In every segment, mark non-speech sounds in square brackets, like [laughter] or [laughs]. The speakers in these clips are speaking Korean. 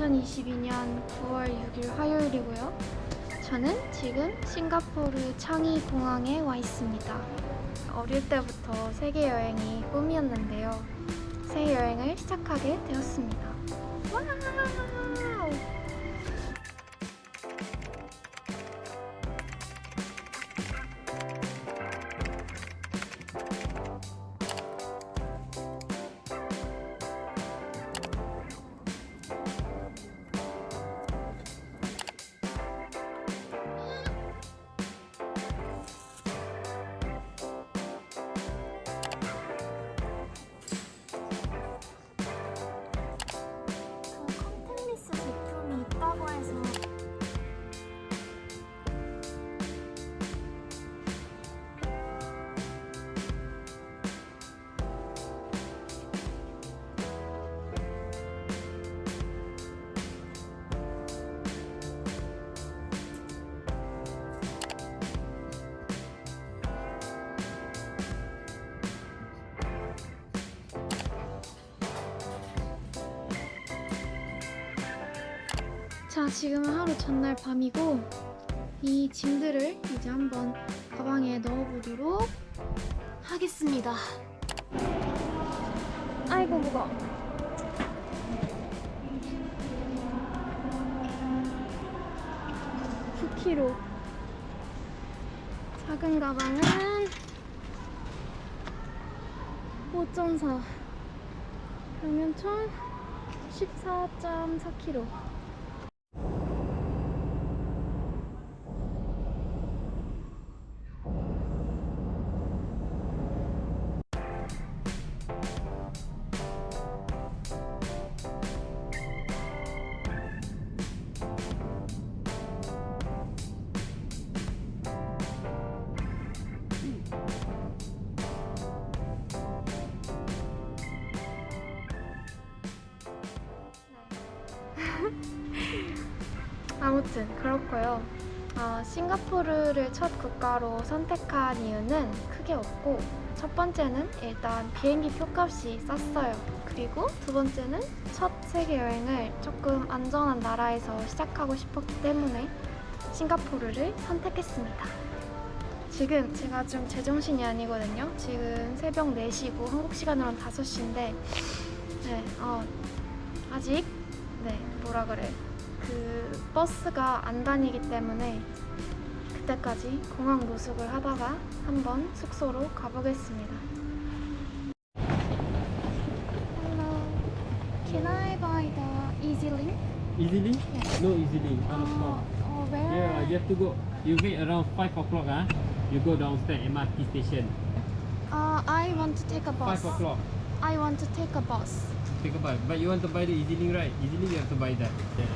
2022년 9월 6일 화요일이고요. 저는 지금 싱가포르 창이 공항에 와 있습니다. 어릴 때부터 세계 여행이 꿈이었는데요. 새 여행을 시작하게 되었습니다. 와 자, 지금은 하루 전날 밤이고 이 짐들을 이제 한번 가방에 넣어보도록 하겠습니다. 아이고 무거. 워 9kg. 작은 가방은 5.4. 그러면 총 14.4kg. [laughs] 아무튼 그렇고요. 어, 싱가포르를 첫 국가로 선택한 이유는 크게 없고 첫 번째는 일단 비행기 표값이 쌌어요. 그리고 두 번째는 첫 세계 여행을 조금 안전한 나라에서 시작하고 싶었기 때문에 싱가포르를 선택했습니다. 지금 제가 좀 제정신이 아니거든요. 지금 새벽 4시고 한국 시간으로는 5시인데 네, 어, 아직 네, 뭐라 그래. 그 버스가 안 다니기 때문에 그때까지 공항 노숙을 하다가 한번 숙소로 가보겠습니다. Hello. Can I buy the EasyLink? Easily? Yes. No easily. Uh, Uh, oh, where? yeah, you have to go. You wait around 5 o'clock. Ah, You go downstairs MRT station. Uh, I want to take a bus. 5 o'clock. I want to take a bus. Take a bus. But you want to buy the EasyLink, right? EasyLink, you have to buy that.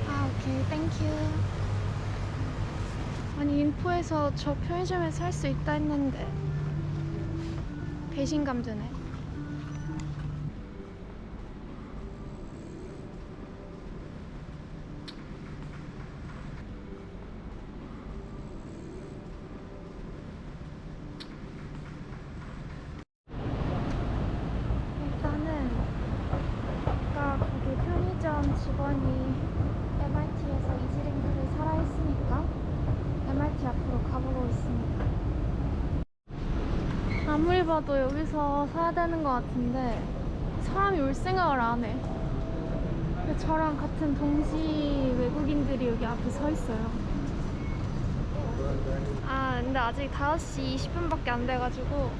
아, 오케이. 땡큐. 아니, 인포에서 저 편의점에서 살수 있다 했는데 배신감 드네. 일단은 아까 거기 편의점 직원이 MRT에서 이지링크를 사라 했으니까 MRT 앞으로 가보고 있습니다. 아무리 봐도 여기서 사야 되는 것 같은데 사람이 올 생각을 안 해. 저랑 같은 동시 외국인들이 여기 앞에 서 있어요. 아, 근데 아직 5시 20분밖에 안 돼가지고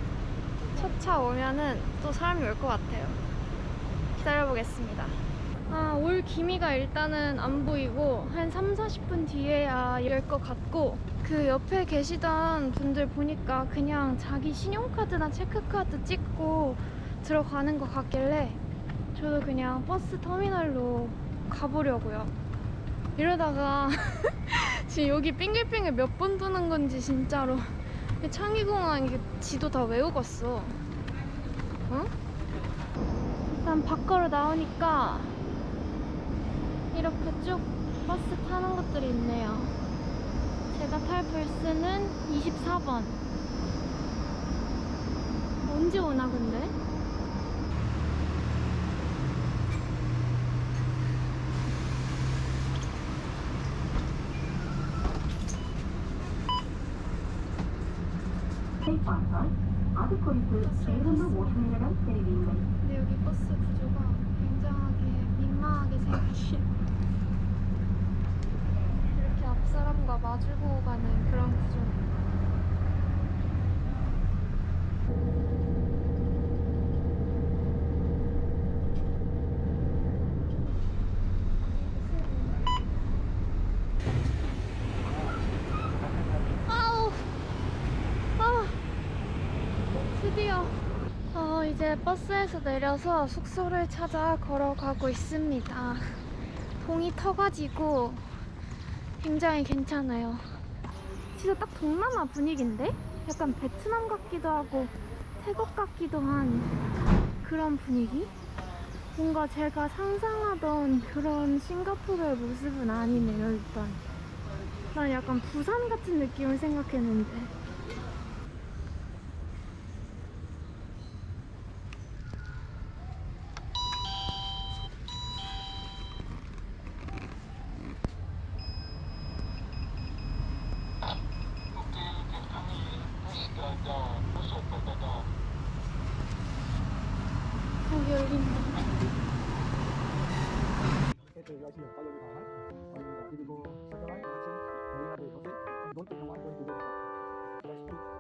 첫 차 오면은 또 사람이 올 것 같아요. 기다려보겠습니다. 아, 올 기미가 일단은 안 보이고 한 3, 40분 뒤에야 열 것 같고 그 옆에 계시던 분들 보니까 그냥 자기 신용카드나 체크카드 찍고 들어가는 것 같길래 저도 그냥 버스 터미널로 가보려고요. 이러다가 [laughs] 지금 여기 빙글빙글 몇 번 도는 건지 진짜로 창의공항 이게 지도 다 외우겠어. 응? 일단 밖으로 나오니까 이렇게 쭉 버스 타는 것들이 있네요. 제가 탈 버스는 24번. 언제 오나 근데? 네, 여기 버스 구조가 굉장하게 민망하게 생긴 마주보고 가는 그런 구조. 아우, 아, 이제 버스에서 내려서 숙소를 찾아 걸어가고 있습니다. 동이 터가지고 굉장히 괜찮아요. 진짜 딱 동남아 분위기인데? 약간 베트남 같기도 하고 태국 같기도 한 그런 분위기? 뭔가 제가 상상하던 그런 싱가포르의 모습은 아니네요, 일단. 난 약간 부산 같은 느낌을 생각했는데. 어, 열린다. ra đường có thể đốn tiền ngoài bên